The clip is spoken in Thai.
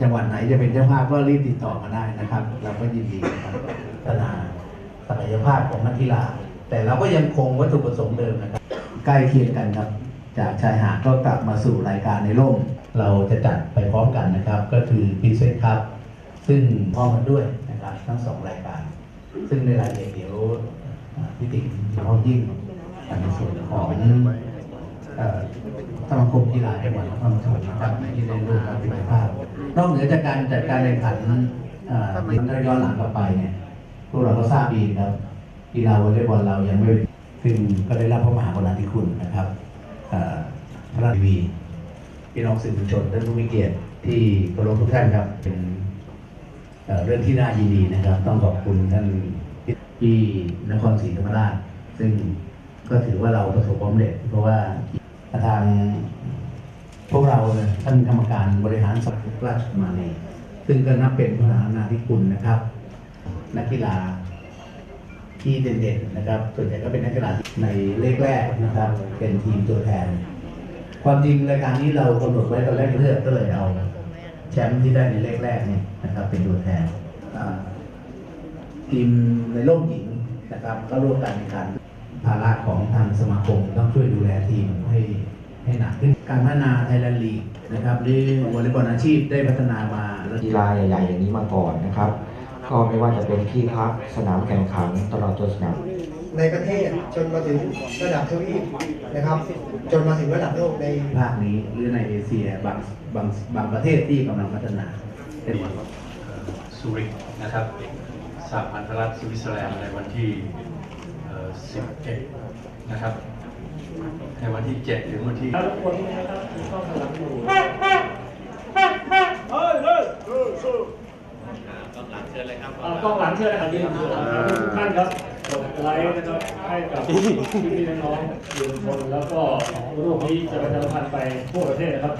จังหวัดไหนจะเป็นเจ้าภาพก็รีบติดต่อมาได้นะครับ เราก็ยินดีกับพัฒนาศักยภาพของนักกีฬา แต่เราก็ยังคงวัตถุประสงค์เดิมนะครับ ใกล้เคียงกันครับ จากชายหาดก็กลับมาสู่รายการในร่ม เราจะจัดไปพร้อมกันนะครับ ก็คือพีเซนครับ ซึ่งพร้อมกันด้วยนะครับทั้งสองรายการ ซึ่งในรายละเอียดเดี๋ยวพี่ติ๋งเฉพาะยิ่งในส่วนของเอ่อ สมาคมกีฬาจังหวัดนครปฐมนะครับที่ได้ร่วมกับพิพิธภัณฑ์นอกเหนือจากการจัดการแข่งขันเอ่อถ้าย้อนหลังกลับไปเนี่ยพวกเราก็ทราบดีครับกีฬาวอลเลย์บอลเรายังไม่ซึ่งก็ได้รับพระมหากรุณาธิคุณนะครับเอ่อพระราชทีวีพี่น้องสื่อมวลชนท่านผู้มีเกียรติที่เคารพทุกท่านครับเป็นเอ่อเรื่องที่น่ายินดีนะครับ ต้องขอบคุณท่านที่นครศรีธรรมราชซึ่งก็ถือว่าเราประสบความสำเร็จเพราะว่า ทางพวกเราเนี่ยท่านกรรมการบริหารสมุทรราชมานีซึ่งก็นับเป็นพระมหารุณาธิคุณนะครับ นักกีฬาที่เด่นๆนะครับส่วนใหญ่ก็เป็นนักกีฬาในเลขแรกนะครับ เป็นทีมตัวแทน ความจริงรายการนี้เรากำหนดไว้ตอนแรกเลือกก็เลยเอาแชมป์ที่ได้ในเลขแรกนี่นะครับ เป็นตัวแทนทีมในโลกหญิงนะครับ ก็ร่วมกันในการภาระของทางสมาคมต้องช่วยดูแลทีม กขึ้นการพัฒนาไทยแลนด์ลีกนะครับหรือวอลเลย์บอลอาชีพได้พัฒนามาแล้วกีฬาใหญ่ๆอย่างนี้มาก่อนนะครับ ก็ไม่ว่าจะเป็นที่พักสนามแข่งขันตลอดจนสนามในประเทศจนมาถึงระดับทวีปนะครับ จนมาถึงระดับโลกในภาคนี้หรือในเอเชียบางบางบางประเทศที่กำลังพัฒนาเป็นซูริกนะครับสหพันธรัฐสวิตเซอร์แลนด์ในวันที่เอ่อ11 นะครับในวัน ที่7ถึงวันที่เอากล้องหลังเชิญเลยครับยืนอยู่ทุกท่านครับกดไลค์นะครับให้กับพี่ๆน้องๆสื่อมวลชนแล้วก็รูปนี้จะประชาสัมพันธ์ไปทั่วประเทศนะครับ